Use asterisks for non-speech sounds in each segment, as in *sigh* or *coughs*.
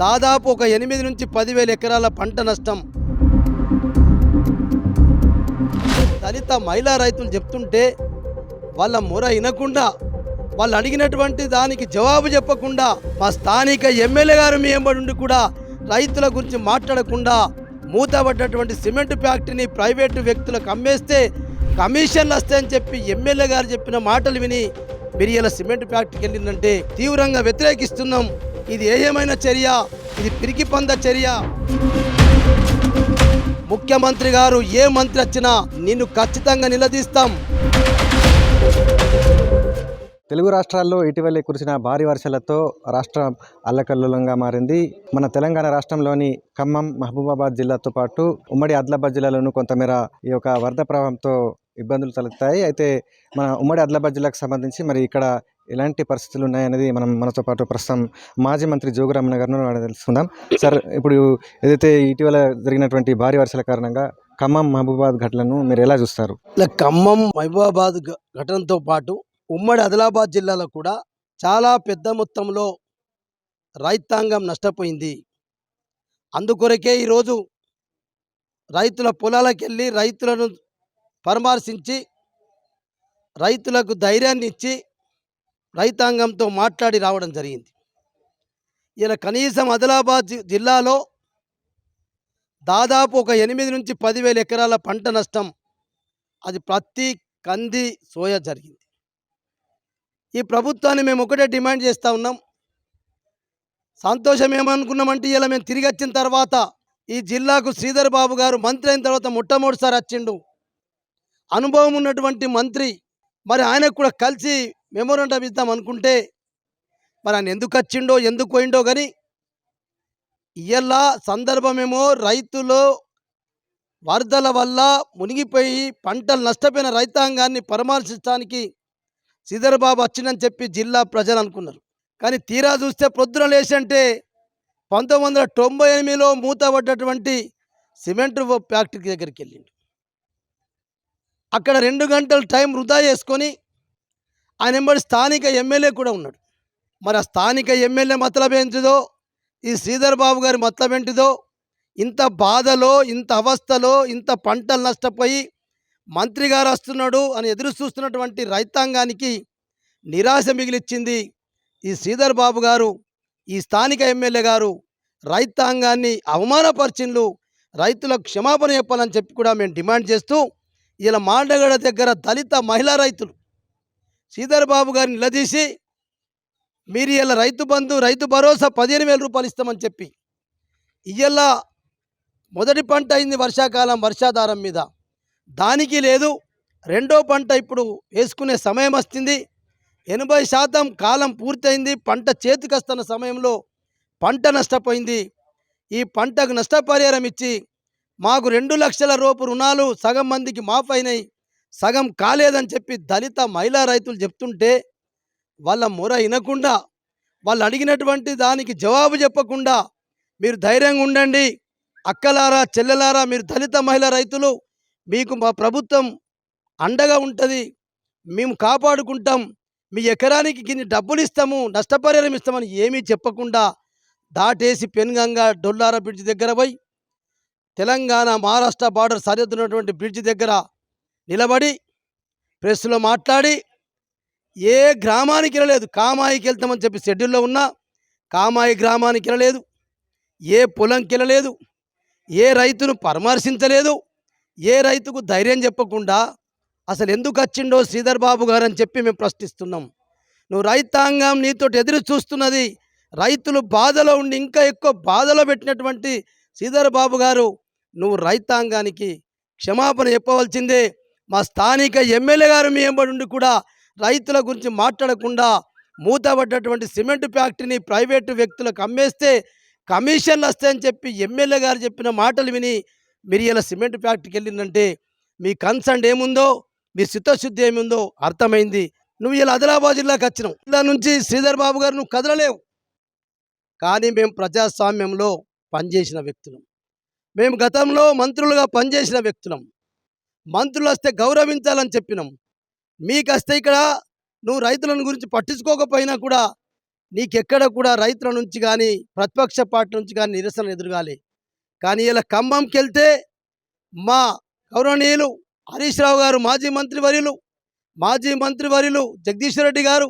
దాదాపు ఒక ఎనిమిది నుంచి పదివేల ఎకరాల పంట నష్టం. దళిత మహిళా రైతులు చెప్తుంటే వాళ్ళ మొర వినకుండా వాళ్ళు అడిగినటువంటి దానికి జవాబు చెప్పకుండా మా స్థానిక ఎమ్మెల్యే గారు మీ ఎంబడి కూడా రైతుల గురించి మాట్లాడకుండా మూతపడ్డటువంటి సిమెంట్ ఫ్యాక్టరీని ప్రైవేటు వ్యక్తులకు అమ్మేస్తే కమిషన్లు వస్తాయని చెప్పి ఎమ్మెల్యే గారు చెప్పిన మాటలు విని మిరియల సిమెంట్ ఫ్యాక్టరీకి వెళ్ళిందంటే తీవ్రంగా వ్యతిరేకిస్తున్నాం. ఇది ఏమైన చర్య? ఇది పిరికి పంద చర్య? ముఖ్యమంత్రి గారు ఏ మంత్రి వచ్చినా నిన్ను ఖచ్చితంగా నిలదీస్తాం. తెలుగు రాష్ట్రాల్లో ఇటీవలే కురిసిన భారీ వర్షాలతో రాష్ట్రం అల్లకల్లోలంగా మారింది. మన తెలంగాణ రాష్ట్రంలోని ఖమ్మం మహబూబాబాద్ జిల్లాతో పాటు ఉమ్మడి ఆదిలాబాద్ జిల్లాలోనూ కొంతమేర ఈ యొక్క వరద ప్రభావంతో ఇబ్బందులు తలెత్తాయి. అయితే మన ఉమ్మడి ఆదిలాబాద్ జిల్లాకు సంబంధించి మరి ఇక్కడ ఎలాంటి పరిస్థితులు ఉన్నాయనేది మనం మనతో పాటు ప్రస్తుతం మాజీ మంత్రి జోగురామన్న గారిని తెలుసుకుందాం. సార్ ఇప్పుడు ఏదైతే ఇటీవల జరిగినటువంటి భారీ వర్షాల కారణంగా ఖమ్మం మహబూబాబాద్ ఘటనను మీరు ఎలా చూస్తారు? ఖమ్మం మహబూబాబాద్ ఘటనతో పాటు ఉమ్మడి ఆదిలాబాద్ జిల్లాలో కూడా చాలా పెద్ద మొత్తంలో రైతాంగం నష్టపోయింది. అందుకొరకే ఈరోజు రైతుల పొలాలకు వెళ్ళి రైతులను పరామర్శించి రైతులకు ధైర్యాన్ని ఇచ్చి రైతాంగంతో మాట్లాడి రావడం జరిగింది. ఇలా కనీసం ఆదిలాబాద్ జి- జిల్లాలో దాదాపు ఒక ఎనిమిది నుంచి పదివేల ఎకరాల పంట నష్టం అది ప్రతి కంది సోయా జరిగింది. ఈ ప్రభుత్వాన్ని మేము ఒకటే డిమాండ్ చేస్తూ ఉన్నాం. సంతోషం ఏమనుకున్నామంటే ఇలా మేము తిరిగి వచ్చిన తర్వాత ఈ జిల్లాకు శ్రీధర్ బాబు గారు మంత్రి అయిన తర్వాత మొట్టమొదటిసారి వచ్చిండు. అనుభవం ఉన్నటువంటి మంత్రి మరి ఆయనకు కూడా కలిసి మెమోరండం ఇద్దాం అనుకుంటే మరి ఆయన ఎందుకు వచ్చిండో ఎందుకు పోయిండో కానీ ఇయ్యాల సందర్భమేమో రైతులు వరదల వల్ల మునిగిపోయి పంటలు నష్టపోయిన రైతాంగాన్ని పరామర్శించడానికి సిదర్బాబు వచ్చిందని చెప్పి జిల్లా ప్రజలు అనుకున్నారు. కానీ తీరా చూస్తే ప్రొద్దున లేచంటే పంతొమ్మిది వందల తొంభై ఎనిమిదిలో మూతపడ్డటువంటి సిమెంట్ ఫ్యాక్టరీ దగ్గరికి వెళ్ళిండు. అక్కడ రెండు గంటలు టైం వృధా చేసుకొని ఆయన వెంబడి స్థానిక ఎమ్మెల్యే కూడా ఉన్నాడు. మరి ఆ స్థానిక ఎమ్మెల్యే మతలబ్ ఏంటిదో ఈ శ్రీధర్ బాబు గారి మతలబ్ ఏంటిదో ఇంత బాధలో ఇంత అవస్థలో ఇంత పంటలు నష్టపోయి మంత్రి గారు వస్తున్నాడు అని ఎదురు చూస్తున్నటువంటి రైతాంగానికి నిరాశ మిగిలిచ్చింది ఈ శ్రీధర్ బాబు గారు ఈ స్థానిక ఎమ్మెల్యే గారు. రైతాంగాన్ని అవమానపరిచిండ్లు. రైతులకు క్షమాపణ చెప్పాలని చెప్పి కూడా మేము డిమాండ్ చేస్తూ ఇలా మాండగడ దగ్గర దళిత మహిళా రైతులు శ్రీధర్ బాబు గారిని నిలదీసి మీరు ఇలా రైతు బంధు రైతు భరోసా పదిహేను వేల రూపాయలు ఇస్తామని చెప్పి ఇయ్యల్లా మొదటి పంట అయింది వర్షాకాలం వర్షాధారం మీద. దానికి లేదు రెండో పంట ఇప్పుడు వేసుకునే సమయం వస్తుంది. ఎనభై శాతం కాలం పూర్తయింది పంట చేతికొస్తున్న సమయంలో పంట నష్టపోయింది. ఈ పంటకు నష్టపరిహారం ఇచ్చి మాకు రెండు లక్షల రూపు రుణాలు సగం మందికి మాఫ్ అయినాయి సగం కాలేదని చెప్పి దళిత మహిళా రైతులు చెప్తుంటే వాళ్ళ మొర వినకుండా వాళ్ళు అడిగినటువంటి దానికి జవాబు చెప్పకుండా మీరు ధైర్యంగా ఉండండి. అక్కలారా చెల్లెలారా మీరు దళిత మహిళా రైతులు మీకు మా ప్రభుత్వం అండగా ఉంటుంది. మేము కాపాడుకుంటాం. మీ ఎకరానికి గిన్ని డబ్బులు ఇస్తాము నష్టపరిహారం ఇస్తామని ఏమీ చెప్పకుండా దాటేసి పెనుగంగా డొల్లార బ్రిడ్జ్ దగ్గర పోయి తెలంగాణ మహారాష్ట్ర బార్డర్ సరిహద్దున్నటువంటి బ్రిడ్జ్ దగ్గర నిలబడి ప్రెస్లో మాట్లాడి ఏ గ్రామానికి వెళ్ళలేదు. కామాయికి వెళ్తామని చెప్పి షెడ్యూల్లో ఉన్నా కామాయి గ్రామానికి వెళ్ళలేదు. ఏ పొలంకి వెళ్ళలేదు. ఏ రైతును పరామర్శించలేదు. ఏ రైతుకు ధైర్యం చెప్పకుండా అసలు ఎందుకు వచ్చిండో శ్రీధర్ బాబు గారు అని చెప్పి మేము ప్రశ్నిస్తున్నాం. నువ్వు రైతాంగం నీతో ఎదురు చూస్తున్నది రైతులు బాధలో ఉండి ఇంకా ఎక్కువ బాధలో పెట్టినటువంటి శ్రీధర్ బాబు గారు నువ్వు రైతాంగానికి క్షమాపణ చెప్పవలసిందే. మా స్థానిక ఎమ్మెల్యే గారు మీ ఎంబడి ఉండి కూడా రైతుల గురించి మాట్లాడకుండా మూతబడ్డటువంటి సిమెంట్ ఫ్యాక్టరీని ప్రైవేటు వ్యక్తులకు అమ్మేస్తే కమిషన్లు వస్తాయని చెప్పి ఎమ్మెల్యే గారు చెప్పిన మాటలు విని మీరు ఇలా సిమెంట్ ఫ్యాక్టరీకి వెళ్ళిందంటే మీ కన్సర్న్ ఏముందో మీ చిత్తశుద్ధి ఏముందో అర్థమైంది. నువ్వు ఇలా ఆదిలాబాద్ జిల్లాకి వచ్చినావు. జిల్లా నుంచి శ్రీధర్ బాబు గారు నువ్వు కదలలేవు. కానీ మేము ప్రజాస్వామ్యంలో పనిచేసిన వ్యక్తులం. మేము గతంలో మంత్రులుగా పనిచేసిన వ్యక్తులం. మంత్రులు వస్తే గౌరవించాలని చెప్పినాం. మీకు వస్తే ఇక్కడ నువ్వు రైతులను గురించి పట్టించుకోకపోయినా కూడా నీకెక్కడ కూడా రైతుల నుంచి కానీ ప్రతిపక్ష పార్టీ నుంచి కానీ నిరసన ఎదురుగాలి. కానీ ఇలా ఖమ్మంకి వెళ్తే మా గౌరవనీయులు హరీష్ రావు గారు మాజీ మంత్రివర్యులు మాజీ మంత్రివర్యులు జగదీశ్వర్ రెడ్డి గారు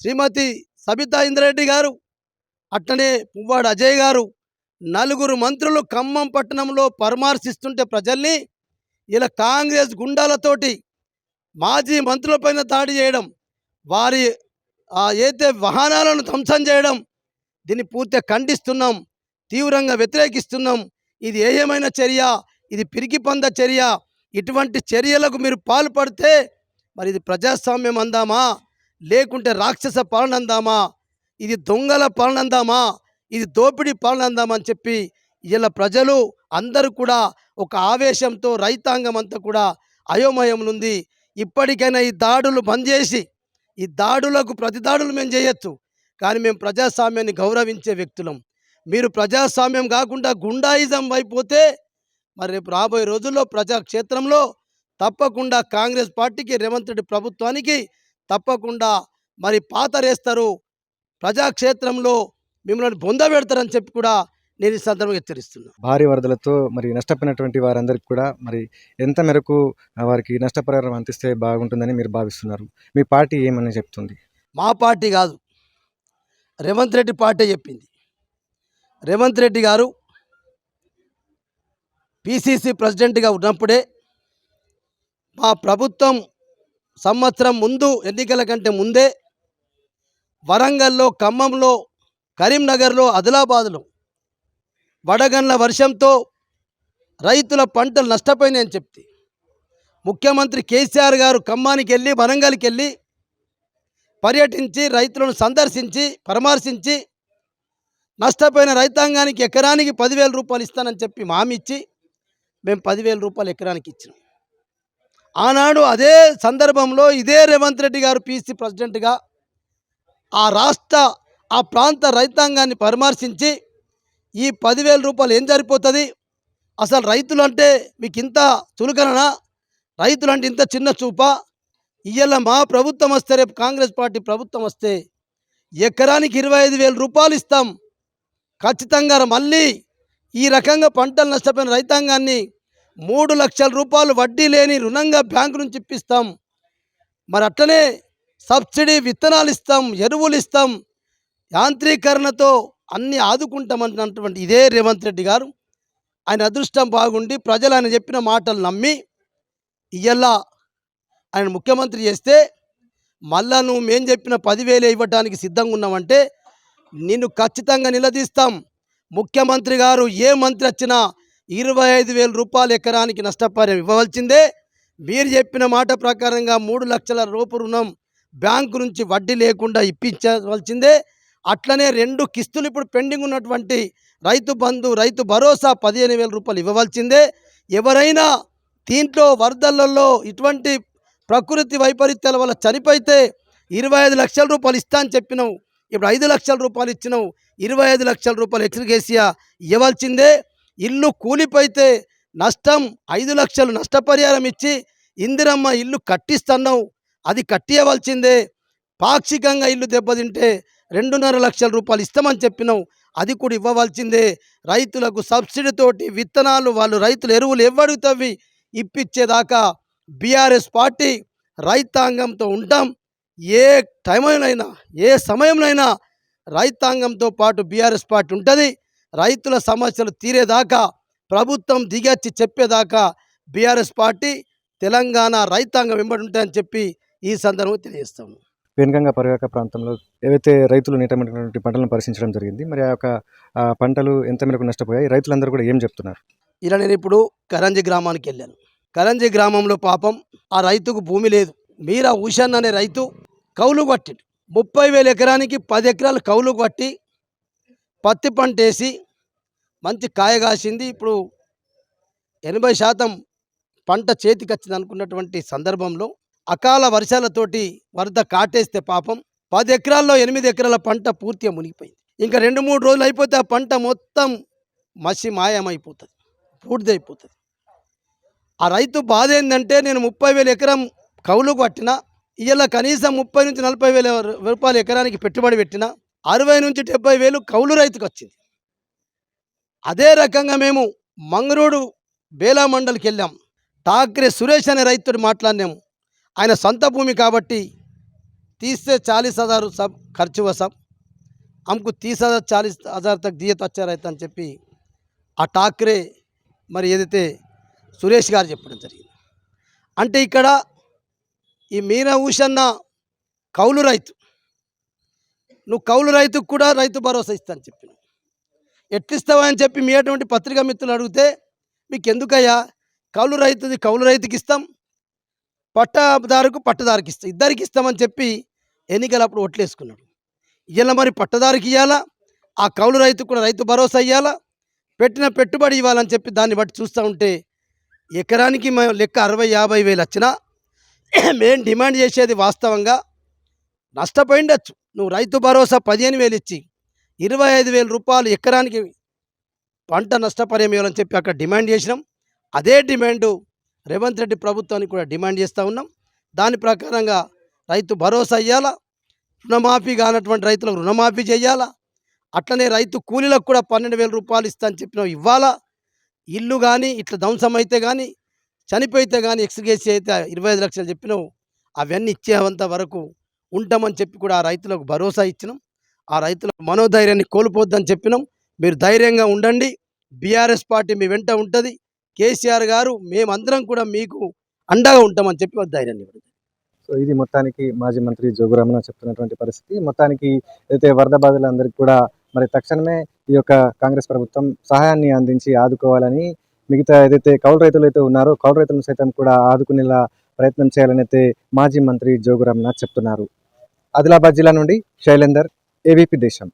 శ్రీమతి సబితా ఇంద్రెడ్డి గారు అట్లనే పువ్వాడు అజయ్ గారు నలుగురు మంత్రులు ఖమ్మం పట్టణంలో పరామర్శిస్తుంటే ప్రజల్ని ఇలా కాంగ్రెస్ గుండాలతోటి మాజీ మంత్రులపైన దాడి చేయడం వారి ఆ ఏదైతే వాహనాలను ధ్వంసం చేయడం దీన్ని పూర్తిగా ఖండిస్తున్నాం తీవ్రంగా వ్యతిరేకిస్తున్నాం. ఇది ఏయమైన చర్య ఇది పిరికి పంద చర్య. ఇటువంటి చర్యలకు మీరు పాల్పడితే మరి ఇది ప్రజాస్వామ్యం అందామా? లేకుంటే రాక్షస పాలన అందామా? ఇది దొంగల పాలన అందామా? ఇది దోపిడీ పాలన చెప్పి ఇలా ప్రజలు అందరూ కూడా ఒక ఆవేశంతో రైతాంగం అంతా కూడా అయోమయంనుంది ఇప్పటికైనా ఈ దాడులు బంద్ చేసి ఈ దాడులకు ప్రతి దాడులు మేము చేయొచ్చు. కానీ మేము ప్రజాస్వామ్యాన్ని గౌరవించే వ్యక్తులం. మీరు ప్రజాస్వామ్యం కాకుండా గుండాయిజం అయిపోతే మరి రేపు రాబోయే రోజుల్లో ప్రజాక్షేత్రంలో తప్పకుండా కాంగ్రెస్ పార్టీకి రేవంత్ రెడ్డి ప్రభుత్వానికి తప్పకుండా మరి పాతరేస్తారు ప్రజాక్షేత్రంలో మిమ్మల్ని బొంద పెడతారని చెప్పి కూడా నేను ఈ సందర్భంగా హెచ్చరిస్తున్నాను భారీ వరదలతో మరి నష్టపోయినటువంటి వారందరికీ కూడా మరి ఎంత మేరకు వారికి నష్టపరిహారం అందిస్తే బాగుంటుందని మీరు భావిస్తున్నారు? మీ పార్టీ ఏమని చెప్తుంది? మా పార్టీ కాదు. రేవంత్ రెడ్డి పార్టీ చెప్పింది. రేవంత్ రెడ్డి గారు పిసిసి ప్రెసిడెంట్గా ఉన్నప్పుడే మా ప్రభుత్వం సంవత్సరం ముందు ఎన్నికల కంటే ముందే వరంగల్లో ఖమ్మంలో కరీంనగర్లో ఆదిలాబాద్లో వడగండ్ల వర్షంతో రైతుల పంటలు నష్టపోయినాయని చెప్తే ముఖ్యమంత్రి కేసీఆర్ గారు ఖమ్మానికి వెళ్ళి వరంగల్కి వెళ్ళి పర్యటించి రైతులను సందర్శించి పరామర్శించి నష్టపోయిన రైతాంగానికి ఎకరానికి పదివేల రూపాయలు ఇస్తానని చెప్పి మామి ఇచ్చి మేము పదివేల రూపాయలు ఎకరానికి ఇచ్చినాం. ఆనాడు అదే సందర్భంలో ఇదే రేవంత్ రెడ్డి గారు పీసీ ప్రెసిడెంట్గా ఆ రాష్ట్ర ఆ ప్రాంత రైతాంగాన్ని పరామర్శించి ఈ పదివేల రూపాయలు ఏం జరిపోతుంది అసలు రైతులు అంటే మీకు ఇంత చులకననా? రైతులు అంటే ఇంత చిన్న చూపా? ఇయ్యాల మా ప్రభుత్వం వస్తే రేపు కాంగ్రెస్ పార్టీ ప్రభుత్వం వస్తే ఎకరానికి ఇరవై ఐదు వేల రూపాయలు ఇస్తాం. ఖచ్చితంగా మళ్ళీ ఈ రకంగా పంటలు నష్టపోయిన రైతాంగాన్ని మూడు లక్షల రూపాయలు వడ్డీ లేని రుణంగా బ్యాంకు నుంచి ఇప్పిస్తాం. మరి అట్లనే సబ్సిడీ విత్తనాలు ఇస్తాం ఎరువులు ఇస్తాం. యాంత్రీకరణతో అన్ని ఆదుకుంటామన్నటువంటి ఇదే రేవంత్ రెడ్డి గారు. ఆయన అదృష్టం బాగుండి ప్రజలు ఆయన చెప్పిన మాటలు నమ్మి ఇయ్యల్లా ఆయన ముఖ్యమంత్రి చేస్తే మళ్ళా నువ్వు మేం చెప్పిన పదివేలు ఇవ్వడానికి సిద్ధంగా ఉన్నామంటే నిన్ను ఖచ్చితంగా నిలదీస్తాం. ముఖ్యమంత్రి గారు ఏ మంత్రి వచ్చినా ఇరవై ఐదు వేల రూపాయలు ఎకరానికి నష్టపరిహారం ఇవ్వవలసిందే. మీరు చెప్పిన మాట ప్రకారంగా మూడు లక్షల రూపు రుణం బ్యాంకు నుంచి వడ్డీ లేకుండా ఇప్పించవలసిందే. అట్లనే రెండు కిస్తులు ఇప్పుడు పెండింగ్ ఉన్నటువంటి రైతు బంధు రైతు భరోసా పదిహేను వేల రూపాయలు ఇవ్వవలసిందే. ఎవరైనా దీంట్లో వరదలలో ఇటువంటి ప్రకృతి వైపరీత్యాల వల్ల చనిపోయితే ఇరవై ఐదు లక్షల రూపాయలు ఇస్తా అని చెప్పినావు. ఇప్పుడు ఐదు లక్షల రూపాయలు ఇచ్చినావు. ఇరవై ఐదు లక్షల రూపాయలు ఎక్స్గ్రేసియా ఇవ్వాల్సిందే ఇల్లు కూలిపోతే నష్టం ఐదు లక్షలు నష్టపరిహారం ఇచ్చి ఇందిరమ్మ ఇల్లు కట్టిస్తున్నావు. అది కట్టియవలసిందే. పాక్షికంగా ఇల్లు దెబ్బతింటే రెండున్నర లక్షల రూపాయలు ఇస్తామని చెప్పినావు అది కూడా ఇవ్వవలసిందే. రైతులకు సబ్సిడీతోటి విత్తనాలు వాళ్ళు రైతులు ఎరువులు ఎవ్వడుగుతవి ఇప్పించేదాకా బీఆర్ఎస్ పార్టీ రైతాంగంతో ఉంటాం. ఏ టైంలోనైనా ఏ సమయంలోనైనా రైతాంగంతో పాటు బీఆర్ఎస్ పార్టీ ఉంటుంది. రైతుల సమస్యలు తీరేదాకా ప్రభుత్వం దిగచ్చి చెప్పేదాకా బీఆర్ఎస్ పార్టీ తెలంగాణ రైతాంగం వెంబడి ఉంటాయని చెప్పి ఈ సందర్భంగా తెలియజేస్తాము. పెనుగంగ పరివాహక ప్రాంతంలో ఏవైతే రైతులు నీటమైనటువంటి పంటలను పరిశీలించడం జరిగింది మరి ఆ యొక్క పంటలు ఎంత మేరకు నష్టపోయాయి రైతులందరూ కూడా ఏం చెప్తున్నారు? ఇలా నేను ఇప్పుడు కరంజి గ్రామానికి వెళ్ళాను. కరంజి గ్రామంలో పాపం ఆ రైతుకు భూమి లేదు. మీరా ఉషన్ అనే రైతు కౌలు కొట్టి ముప్పై వేల ఎకరానికి పది ఎకరాలు కౌలు కొట్టి పత్తి పంట వేసి మంచి కాయ కాసింది. ఇప్పుడు ఎనభై శాతం పంట చేతికి వచ్చింది అనుకున్నటువంటి సందర్భంలో అకాల వర్షాలతోటి వరద కాటేస్తే పాపం పది ఎకరాల్లో ఎనిమిది ఎకరాల పంట పూర్తిగా మునిగిపోయింది. ఇంకా రెండు మూడు రోజులు అయిపోతే ఆ పంట మొత్తం మసి మాయమైపోతుంది పూర్తిదైపోతుంది ఆ రైతు బాధ ఏంటంటే నేను ముప్పై వేల ఎకరం కౌలు కట్టిన ఇలా కనీసం ముప్పై నుంచి నలభై వేల రూపాయల ఎకరానికి పెట్టుబడి పెట్టిన అరవై నుంచి డెబ్బై వేలు కౌలు రైతుకు వచ్చింది. అదే రకంగా మేము మంగరూడు బేలా మండలికి వెళ్ళాం ఠాక్రే సురేష్ అనే రైతుతో మాట్లాడినాము. ఆయన సొంత భూమి కాబట్టి తీస్తే చాలీస్ హజారు సబ్ ఖర్చు हुआ सब हमको तीस हज़ार चालीस हज़ार तक दिए तो अच्छा रहता అని చెప్పి ఆ ఠాక్రే మరి ఏదైతే సురేష్ గారు చెప్పడం జరిగింది అంటే ఇక్కడ ఈ మీనా ఊషన్న కౌలు రైతు నువ్వు కౌలు రైతుకు కూడా రైతు భరోసా ఇస్తా అని చెప్పిన ఎట్లిస్తావా అని చెప్పి మీ అటువంటి పత్రికా మిత్రులు అడిగితే మీకు ఎందుకయ్యా కౌలు రైతుది కౌలు రైతుకి ఇస్తాం పట్టదారుకు పట్టదారికి ఇస్తాం ఇద్దరికి ఇస్తామని చెప్పి ఎన్నికలప్పుడు ఒట్లేసుకున్నాడు ఇలా మరి పట్టదారికి ఇవ్వాలా ఆ కౌలు రైతుకు కూడా రైతు భరోసా ఇవ్వాలా పెట్టిన పెట్టుబడి ఇవ్వాలని చెప్పి దాన్ని బట్టి చూస్తూ ఉంటే ఎకరానికి మేము లెక్క అరవై యాభై వేలు వచ్చినా *coughs* మేము డిమాండ్ చేసేది వాస్తవంగా నష్టపోయిండొచ్చు. నువ్వు రైతు భరోసా పదిహేను వేలు ఇచ్చి ఇరవై ఐదు వేల రూపాయలు ఎకరానికి పంట నష్టపరిహారం ఇవ్వాలని చెప్పి అక్కడ డిమాండ్ చేసినాం. అదే డిమాండు రేవంత్ రెడ్డి ప్రభుత్వానికి కూడా డిమాండ్ చేస్తూ ఉన్నాం. దాని ప్రకారంగా రైతు భరోసా ఇవ్వాలా రుణమాఫీ కానటువంటి రైతులకు రుణమాఫీ చేయాలా? అట్లనే రైతు కూలీలకు కూడా పన్నెండు వేల రూపాయలు ఇస్తా అని చెప్పిన ఇవ్వాలా? ఇల్లు కానీ ఇట్లా ధ్వంసం అయితే కానీ చనిపోయితే కానీ ఎక్స్గేసి అయితే ఇరవై ఐదు లక్షలు చెప్పినావు అవన్నీ ఇచ్చేంత వరకు ఉంటామని చెప్పి కూడా ఆ రైతులకు భరోసా ఇచ్చినాం. ఆ రైతులకు మనోధైర్యాన్ని కోల్పోద్దని చెప్పినాం. మీరు ధైర్యంగా ఉండండి. బీఆర్ఎస్ పార్టీ మీ వెంట ఉంటుంది. కేసీఆర్ గారు మేమందరం కూడా మీకు అండగా ఉంటామని చెప్పి వారు ధైర్యాన్ని సో ఇది మొత్తానికి మాజీ మంత్రి జోగురామన్న చెప్తున్నటువంటి పరిస్థితి. మొత్తానికి అయితే వరద బాధితులందరికీ కూడా మరి తక్షణమే ఈ యొక్క కాంగ్రెస్ ప్రభుత్వం సహాయాన్ని అందించి ఆదుకోవాలని మిగతా ఏదైతే కౌలు రైతులు అయితే ఉన్నారో కౌలు రైతులను సైతం కూడా ఆదుకునేలా ప్రయత్నం చేయాలని అయితే మాజీ మంత్రి జోగురామన్న చెప్తున్నారు. ఆదిలాబాద్ జిల్లా నుండి శైలేందర్ ఏవీపీ దేశం.